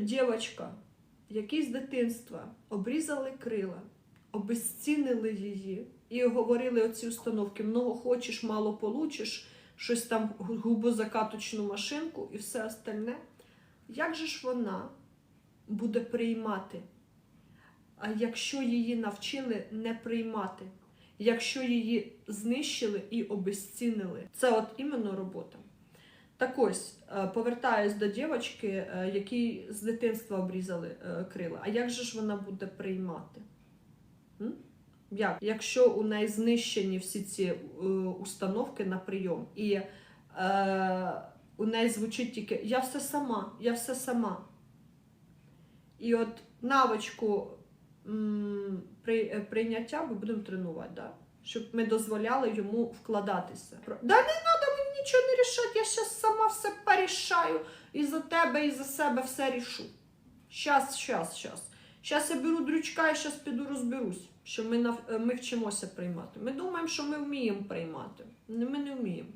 дівчинка, якій з дитинства обрізали крила, обезцінили її і говорили оці установки: много хочеш, мало получиш, щось там губозакаточну машинку і все остальне. Як же ж вона буде приймати? А якщо її навчили не приймати, якщо її знищили і обезцінили, це от іменно робота. Так ось, е, повертаюсь до дівчинки, е, якій з дитинства обрізали е, крила. А як же ж вона буде приймати? Як? Якщо у неї знищені всі ці установки на прийом, і е, у неї звучить тільки Я все сама, я все сама. І от навичку при, прийняття ми будемо тренувати, да? щоб ми дозволяли йому вкладатися. Да не все порішаю. І за тебе, і за себе все рішу. Щас, щас, щас. Щас я беру дрючка і щас піду розберусь, що ми, е, ми вчимося приймати. Ми думаємо, що ми вміємо приймати. Ми не вміємо.